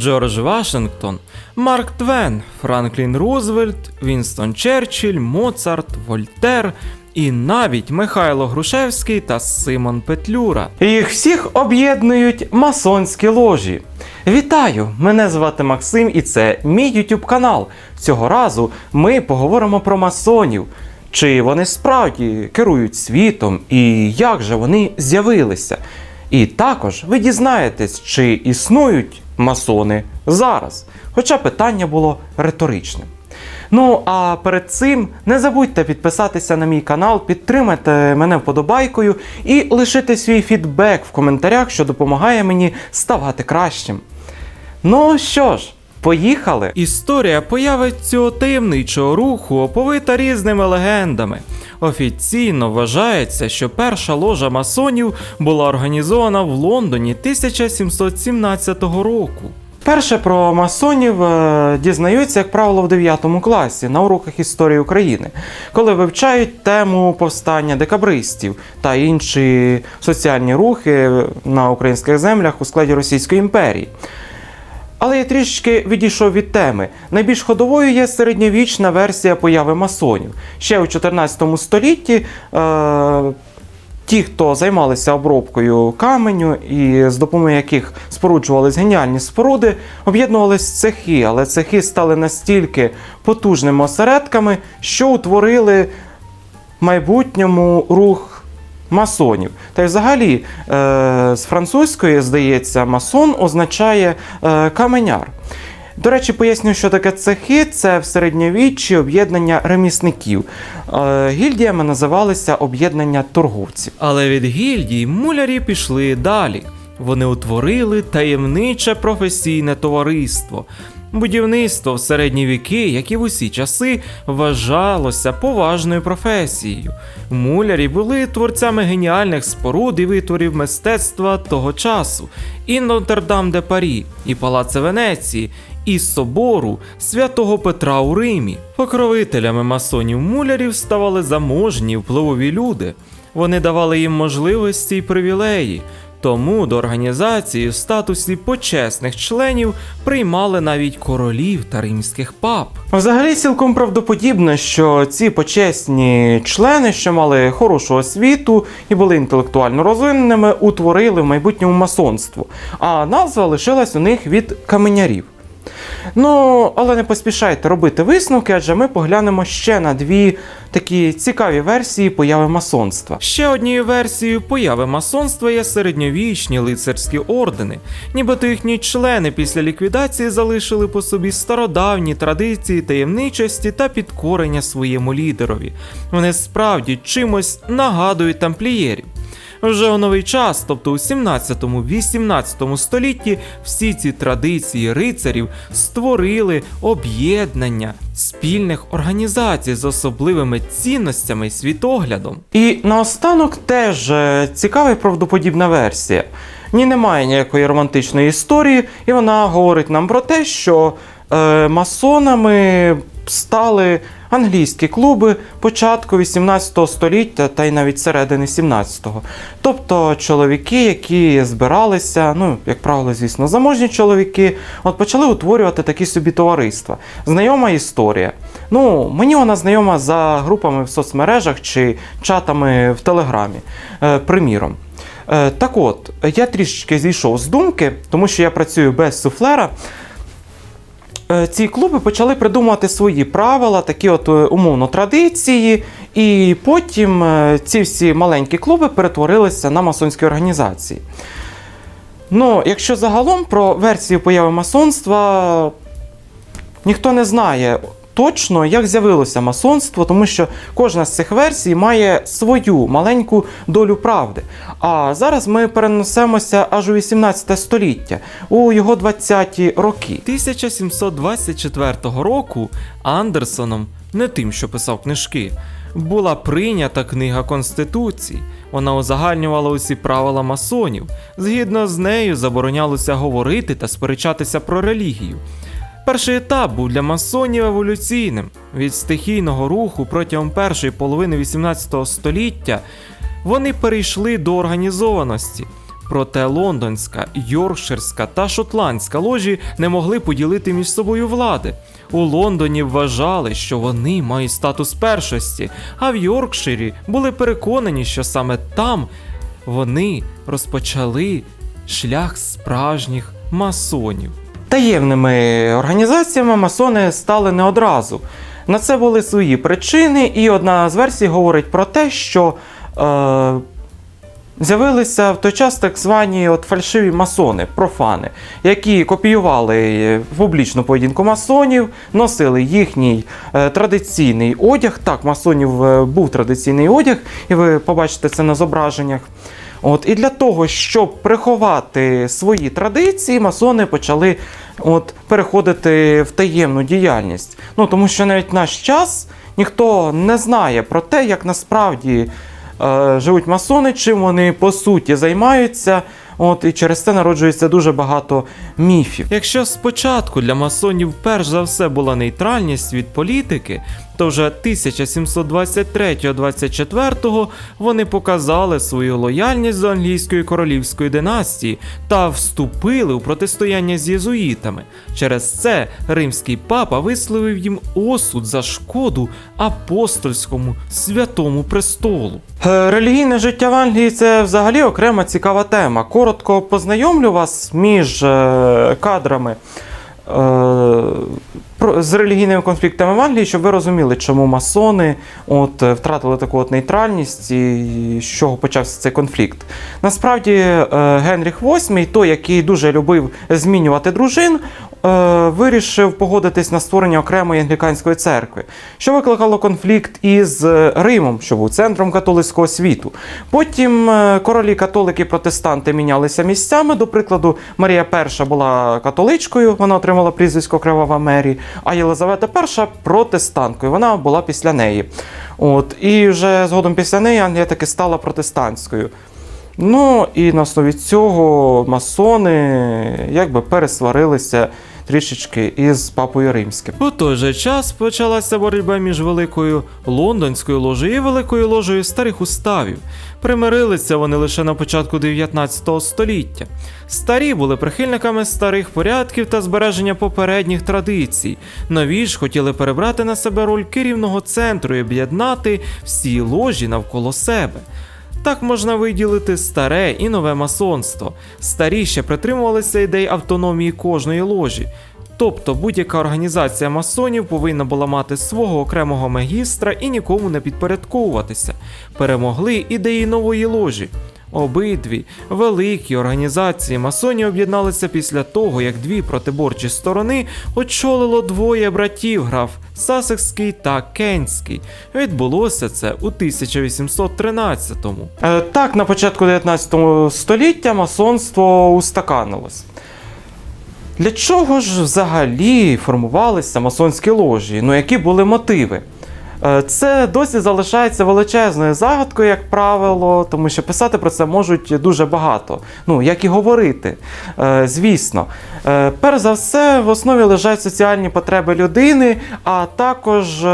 Джордж Вашингтон, Марк Твен, Франклін Рузвельт, Вінстон Черчилль, Моцарт, Вольтер і навіть Михайло Грушевський та Симон Петлюра. Їх всіх об'єднують масонські ложі. Вітаю! Мене звати Максим, і це мій YouTube канал. Цього разу ми поговоримо про масонів. Чи вони справді керують світом і як же вони з'явилися? І також ви дізнаєтесь, чи існують масони зараз. Хоча питання було риторичним. Ну а перед цим не забудьте підписатися на мій канал, підтримати мене вподобайкою і лишити свій фідбек в коментарях, що допомагає мені ставати кращим. Ну що ж, поїхали! Історія появи цього таємничого руху оповита різними легендами. Офіційно вважається, що перша ложа масонів була організована в Лондоні 1717 року. Перше про масонів е, дізнаються, як правило, в 9 класі на уроках історії України, коли вивчають тему повстання декабристів та інші соціальні рухи на українських землях у складі Російської імперії. Але я трішки відійшов від теми. Найбільш ходовою є середньовічна версія появи масонів. Ще у 14 столітті е, ті, хто займалися обробкою каменю і з допомогою яких споруджувались геніальні споруди, об'єднувались цехи, але цехи стали настільки потужними осередками, що утворили в майбутньому рух масонів. Та й взагалі е, з французької, здається, масон означає е, каменяр. До речі, поясню, що таке цехи це в середньовіччі об'єднання ремісників. Е, гільдіями називалися об'єднання торговців. Але від гільдій мулярі пішли далі. Вони утворили таємниче професійне товариство. Будівництво в середні віки, як і в усі часи, вважалося поважною професією. Мулярі були творцями геніальних споруд і витворів мистецтва того часу, і Нотр-Дам де Парі, і Палаци Венеції, і собору святого Петра у Римі. Покровителями масонів мулярів ставали заможні впливові люди. Вони давали їм можливості й привілеї. Тому до організації в статусі почесних членів приймали навіть королів та римських пап. Взагалі цілком правдоподібно, що ці почесні члени, що мали хорошу освіту і були інтелектуально розвиненими, утворили в майбутньому масонство, а назва лишилась у них від каменярів. Ну, але не поспішайте робити висновки, адже ми поглянемо ще на дві такі цікаві версії появи масонства. Ще однією версією появи масонства є середньовічні лицарські ордени, нібито їхні члени після ліквідації залишили по собі стародавні традиції таємничості та підкорення своєму лідерові. Вони справді чимось нагадують тамплієрів. Вже у новий час, тобто у 17-18 столітті, всі ці традиції рицарів створили об'єднання спільних організацій з особливими цінностями і світоглядом. І наостанок теж е, цікава і правдоподібна версія. Ні, немає ніякої романтичної історії, і вона говорить нам про те, що е, масонами стали англійські клуби початку 18 століття та й навіть середини 17-го. Тобто чоловіки, які збиралися, ну, як правило, звісно, заможні чоловіки, от почали утворювати такі собі товариства. Знайома історія. Ну, мені вона знайома за групами в соцмережах чи чатами в Телеграмі, е, приміром. Е, Так от, я трішечки зійшов з думки, тому що я працюю без суфлера. Е, Ці клуби почали придумувати свої правила, такі от е, умовно традиції, і потім е, ці всі маленькі клуби перетворилися на масонські організації. Ну, якщо загалом про версію появи масонства ніхто не знає точно, як з'явилося масонство, тому що кожна з цих версій має свою маленьку долю правди. А зараз ми перенесемося аж у 18 століття, у його 20-ті роки. 1724 року Андерсоном, не тим, що писав книжки, була прийнята книга Конституції. Вона узагальнювала усі правила масонів. Згідно з нею заборонялося говорити та сперечатися про релігію. Перший етап був для масонів еволюційним. Від стихійного руху протягом першої половини 18 століття вони перейшли до організованості. Проте лондонська, йоркширська та шотландська ложі не могли поділити між собою влади. У Лондоні вважали, що вони мають статус першості, а в Йоркширі були переконані, що саме там вони розпочали шлях справжніх масонів. Таємними організаціями масони стали не одразу. На це були свої причини, і одна з версій говорить про те, що е, з'явилися в той час так звані от фальшиві масони, профани, які копіювали публічну поведінку масонів, носили їхній е, традиційний одяг. Так, масонів е, був традиційний одяг, і ви побачите це на зображеннях. От, і для того, щоб приховати свої традиції, масони почали от, переходити в таємну діяльність. Ну, тому що навіть наш час ніхто не знає про те, як насправді е, живуть масони, чим вони по суті займаються. От, і через це народжується дуже багато міфів. Якщо спочатку для масонів перш за все була нейтральність від політики, то вже 1723-24 вони показали свою лояльність до англійської королівської династії та вступили у протистояння з єзуїтами. Через це римський папа висловив їм осуд за шкоду апостольському святому престолу. Е, Релігійне життя в Англії це взагалі окрема цікава тема. Коротко познайомлю вас між е, кадрами е, з релігійними конфліктами в Англії, щоб ви розуміли, чому масони от, е, втратили таку от нейтральність і з чого почався цей конфлікт. Насправді, е, Генріх VIII, той, який дуже любив змінювати дружин, е, вирішив погодитись на створення окремої англіканської церкви, що викликало конфлікт із Римом, що був центром католицького світу. Потім королі католики протестанти мінялися місцями. До прикладу, Марія І була католичкою, вона отримала прізвисько Кривава Мері, а Єлизавета І протестанткою. Вона була після неї. От, і вже згодом після неї Англія таки стала протестантською. Ну і на основі цього масони якби пересварилися трішечки із папою римським. У той же час почалася боротьба між великою лондонською ложею і великою ложею старих уставів. Примирилися вони лише на початку 19 століття. Старі були прихильниками старих порядків та збереження попередніх традицій. Нові ж хотіли перебрати на себе роль керівного центру і об'єднати всі ложі навколо себе. Так можна виділити старе і нове масонство. Старі ще притримувалися ідей автономії кожної ложі. Тобто будь-яка організація масонів повинна була мати свого окремого магістра і нікому не підпорядковуватися. Перемогли ідеї нової ложі. Обидві великі організації масонів об'єдналися після того, як дві протиборчі сторони очолило двоє братів граф Сасекський та Кенський. Відбулося це у 1813-му. Е, Так, на початку 19 століття масонство устаканилось. Для чого ж взагалі формувалися масонські ложі? Ну, які були мотиви? Е, Це досі залишається величезною загадкою, як правило, тому що писати про це можуть дуже багато. Ну, як і говорити, Е, звісно. Е, Перш за все, в основі лежать соціальні потреби людини, а також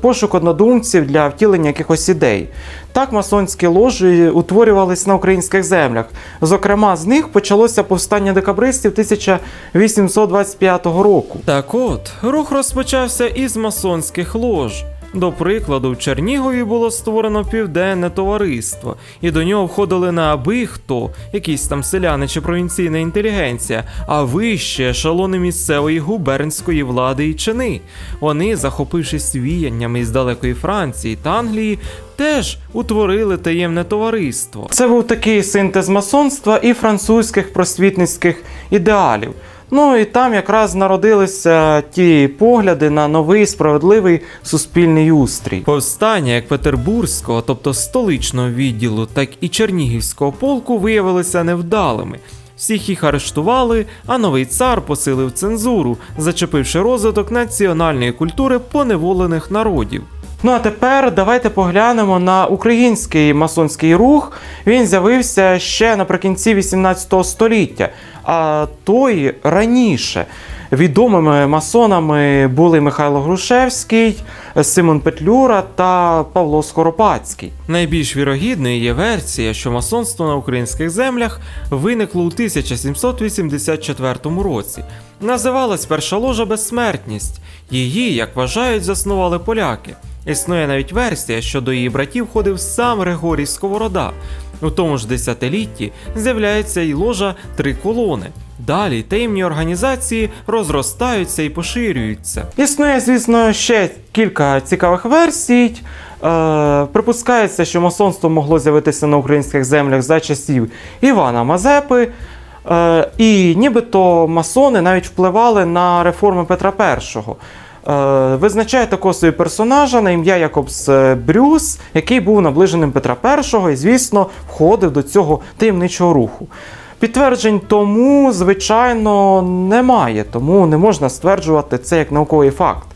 пошук однодумців для втілення якихось ідей. Так масонські ложі утворювались на українських землях. Зокрема, з них почалося повстання декабристів 1825 року. Так от, рух розпочався із масонських лож. До прикладу, в Чернігові було створено південне товариство, і до нього входили не аби хто, якісь там селяни чи провінційна інтелігенція, а вище ешелони місцевої губернської влади і чини. Вони, захопившись віяннями із далекої Франції та Англії, теж утворили таємне товариство. Це був такий синтез масонства і французьких просвітницьких ідеалів. Ну і там якраз народилися ті погляди на новий справедливий суспільний устрій. Повстання як Петербурзького, тобто столичного відділу, так і Чернігівського полку виявилися невдалими. Всіх їх арештували, а новий цар посилив цензуру, зачепивши розвиток національної культури поневолених народів. Ну а тепер давайте поглянемо на український масонський рух. Він з'явився ще наприкінці 18 століття, а той раніше. Відомими масонами були Михайло Грушевський, Симон Петлюра та Павло Скоропадський. Найбільш вірогідною є версія, що масонство на українських землях виникло у 1784 році. Називалась перша ложа Безсмертність. Її, як вважають, заснували поляки. Існує навіть версія, що до її братів ходив сам Григорій Сковорода. У тому ж десятилітті з'являється і ложа Три колони. Далі таємні організації розростаються і поширюються. Існує, звісно, ще кілька цікавих версій. Е, припускається, що масонство могло з'явитися на українських землях за часів Івана Мазепи. Е, і нібито масони навіть впливали на реформи Петра І. Е, визначає такого собі персонажа на ім'я Якобс е, Брюс, який був наближеним Петра І і, звісно, входив до цього таємничого руху. Підтверджень тому, звичайно, немає, тому не можна стверджувати це як науковий факт.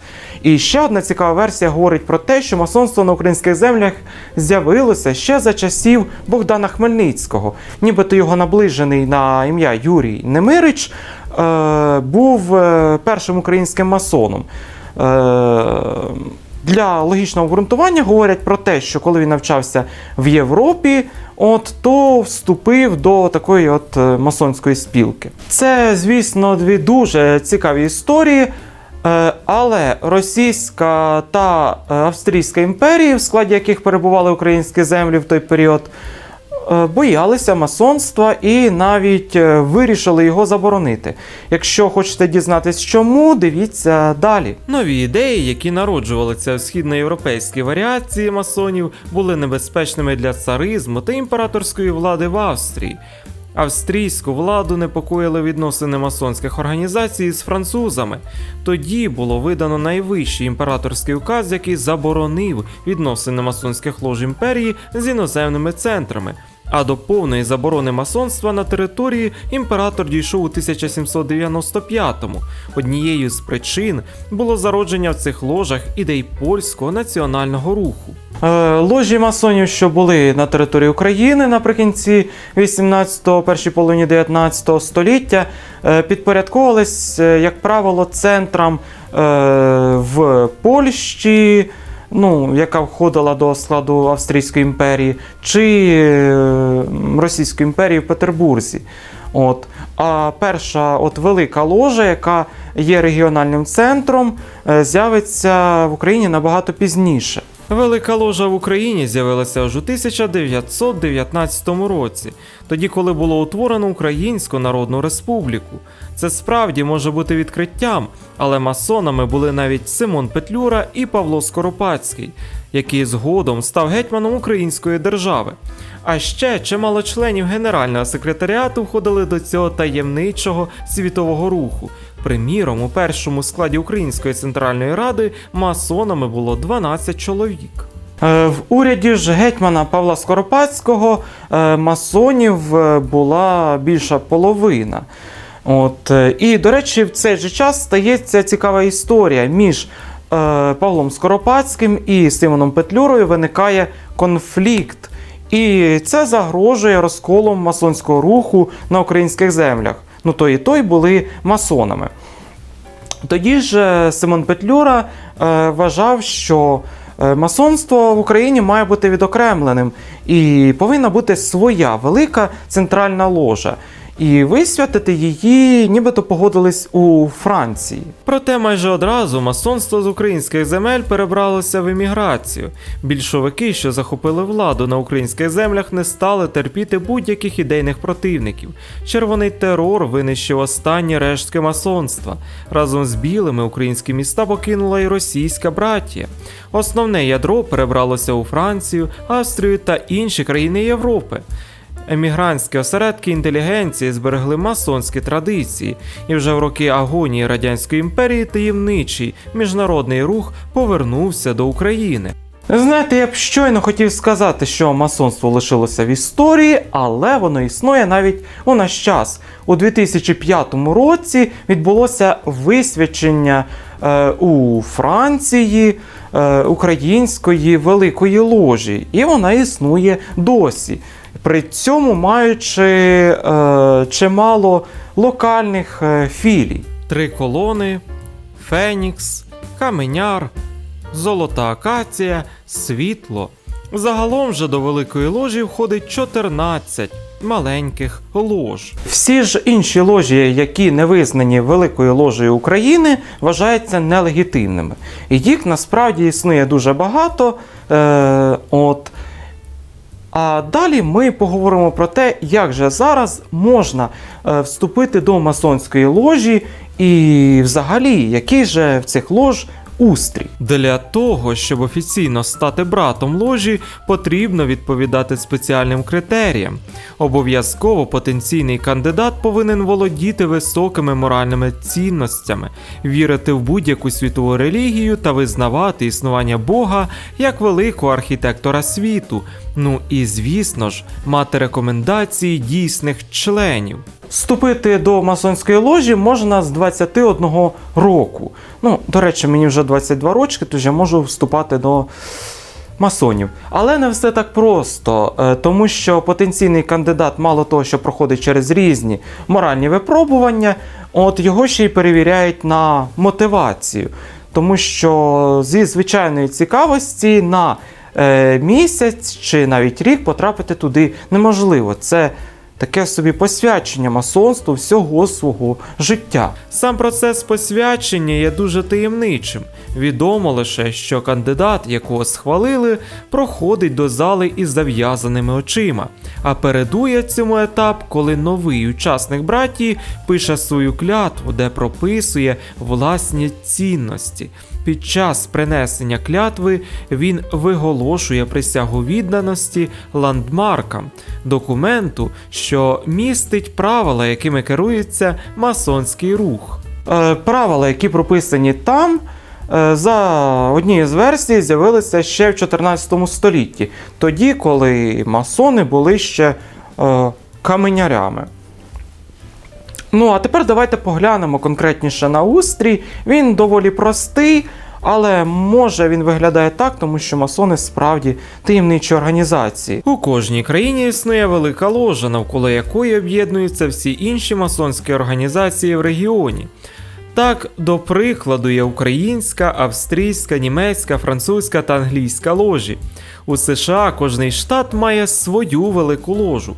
І ще одна цікава версія говорить про те, що масонство на українських землях з'явилося ще за часів Богдана Хмельницького. Нібито його наближений на ім'я Юрій Немирич е, був е, першим українським масоном. Е, для логічного обґрунтування говорять про те, що коли він навчався в Європі, от то вступив до такої от е, масонської спілки. Це, звісно, дві дуже цікаві історії. Е, Але Російська та Австрійська імперії, в складі яких перебували українські землі в той період, боялися масонства і навіть е, вирішили його заборонити. Якщо хочете дізнатись чому, дивіться далі. Нові ідеї, які народжувалися в східноєвропейській варіації масонів, були небезпечними для царизму та імператорської влади в Австрії. Австрійську владу непокоїли відносини масонських організацій з французами. Тоді було видано найвищий імператорський указ, який заборонив відносини масонських лож імперії з іноземними центрами. А до повної заборони масонства на території імператор дійшов у 1795-му. Однією з причин було зародження в цих ложах ідей польського національного руху. Е, Ложі масонів, що були на території України наприкінці 18-го, першій половині 19 століття, е, підпорядковувались, е, як правило, центрам в Польщі, ну, яка входила до складу Австрійської імперії, чи Російської імперії в Петербурзі. От. А перша от велика ложа, яка є регіональним центром, е, з'явиться в Україні набагато пізніше. Велика ложа в Україні з'явилася аж у 1919 році, тоді, коли було утворено Українську Народну Республіку. Це справді може бути відкриттям, але масонами були навіть Симон Петлюра і Павло Скоропадський, який згодом став гетьманом Української держави. А ще чимало членів Генерального секретаріату входили до цього таємничого світового руху. Приміром, у першому складі Української центральної ради масонами було 12 чоловік. Е, В уряді ж гетьмана Павла Скоропадського е, масонів е, була більша половина. От, і, до речі, в цей же час стається цікава історія. Між Павлом Скоропадським і Симоном Петлюрою виникає конфлікт. І це загрожує розколом масонського руху на українських землях. Ну, той і той були масонами. Тоді ж е, Симон Петлюра е, вважав, що е, масонство в Україні має бути відокремленим і повинна бути своя велика центральна ложа. І висвятити її нібито погодились у Франції. Проте майже одразу масонство з українських земель перебралося в еміграцію. Більшовики, що захопили владу на українських землях, не стали терпіти будь-яких ідейних противників. Червоний терор винищив останні рештки масонства. Разом з білими українські міста покинула і російська братія. Основне ядро перебралося у Францію, Австрію та інші країни Європи. Емігрантські осередки інтелігенції зберегли масонські традиції, і вже в роки агонії Радянської імперії таємничий міжнародний рух повернувся до України. Знаєте, я б щойно хотів сказати, що масонство лишилося в історії, але воно існує навіть у наш час. У 2005 році відбулося висвячення е, у Франції е, української великої ложі, і вона існує досі. При цьому маючи е, чимало локальних е, філій. три колони, фенікс, каменяр, золота акація, світло. Загалом же до великої ложі входить 14 маленьких лож. Всі ж інші ложі, які не визнані Великою ложею України, вважаються нелегітимними. І їх насправді існує дуже багато. Е, от. А далі ми поговоримо про те, як же зараз можна е, вступити до масонської ложі, і взагалі, який же в цих лож устрій. Для того, щоб офіційно стати братом ложі, потрібно відповідати спеціальним критеріям. Обов'язково потенційний кандидат повинен володіти високими моральними цінностями, вірити в будь-яку світову релігію та визнавати існування Бога як великого архітектора світу. Ну і звісно ж, мати рекомендації дійсних членів. Вступити до масонської ложі можна з 21 року. Ну, до речі, мені вже 22 рочки, тож я можу вступати до масонів. Але не все так просто, е, тому що потенційний кандидат, мало того, що проходить через різні моральні випробування, от його ще й перевіряють на мотивацію. Тому що зі звичайної цікавості на е, місяць чи навіть рік потрапити туди неможливо. Це таке собі посвячення масонству всього свого життя. Сам процес посвячення є дуже таємничим. Відомо лише, що кандидат, якого схвалили, проходить до зали із зав'язаними очима, а передує цьому етап, коли новий учасник братії пише свою клятву, де прописує власні цінності. Під час принесення клятви він виголошує присягу відданості ландмаркам, документу, що містить правила, якими керується масонський рух. Е, правила, які прописані там, е, за однією з версій з'явилися ще в 14 столітті, тоді, коли масони були ще е, каменярями. Ну, а тепер давайте поглянемо конкретніше на устрій. Він доволі простий, але може він виглядає так, тому що масони справді таємничі організації. У кожній країні існує велика ложа, навколо якої об'єднуються всі інші масонські організації в регіоні. Так, до прикладу, є українська, австрійська, німецька, французька та англійська ложі. У США кожний штат має свою велику ложу.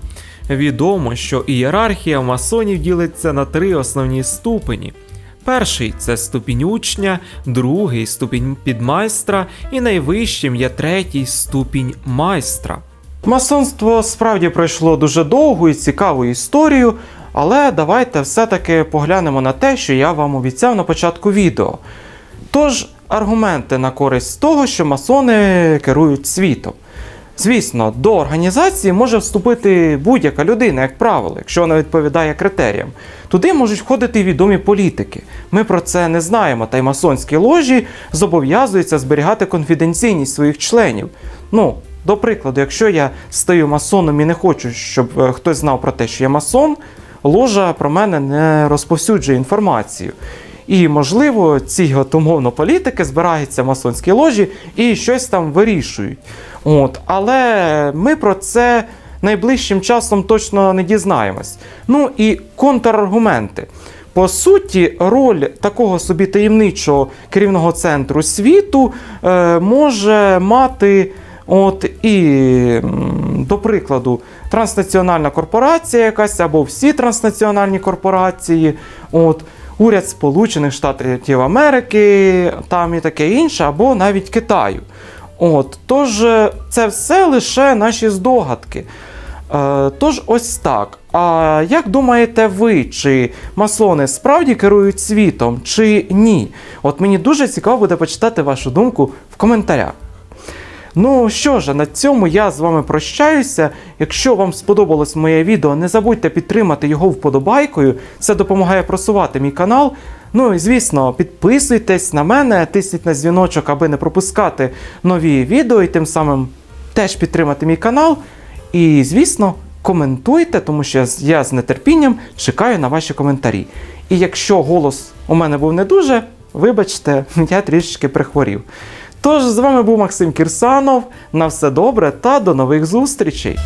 Відомо, що ієрархія масонів ділиться на три основні ступені. Перший це ступінь учня, другий ступінь підмайстра, і найвищим є третій ступінь майстра. Масонство справді пройшло дуже довгу і цікаву історію, але давайте все-таки поглянемо на те, що я вам обіцяв на початку відео. Тож, аргументи на користь того, що масони керують світом. Звісно, до організації може вступити будь-яка людина, як правило, якщо вона відповідає критеріям. Туди можуть входити і відомі політики. Ми про це не знаємо, та й масонські ложі зобов'язуються зберігати конфіденційність своїх членів. Ну, до прикладу, якщо я стаю масоном і не хочу, щоб е, хтось знав про те, що я масон, ложа про мене не розповсюджує інформацію. І, можливо, ці от, умовно політики збираються в масонській ложі і щось там вирішують. От, але ми про це найближчим часом точно не дізнаємось. Ну і контраргументи. По суті, роль такого собі таємничого керівного центру світу е, може мати. От і, до прикладу, транснаціональна корпорація якась або всі транснаціональні корпорації, от, уряд Сполучених Штатів Америки, там і таке інше, або навіть Китаю. От, тож е, це все лише наші здогадки. Е, тож ось так. А як думаєте ви, чи масони справді керують світом, чи ні? От мені дуже цікаво буде почитати вашу думку в коментарях. Ну що ж, на цьому я з вами прощаюся. Якщо вам сподобалось моє відео, не забудьте підтримати його вподобайкою. Це допомагає просувати мій канал. Ну і звісно, підписуйтесь на мене, тисніть на дзвіночок, аби не пропускати нові відео і тим самим теж підтримати мій канал. І, звісно, коментуйте, тому що я з нетерпінням чекаю на ваші коментарі. І якщо голос у мене був не дуже, вибачте, я трішечки прихворів. Тож з вами був Максим Кірсанов. На все добре та до нових зустрічей!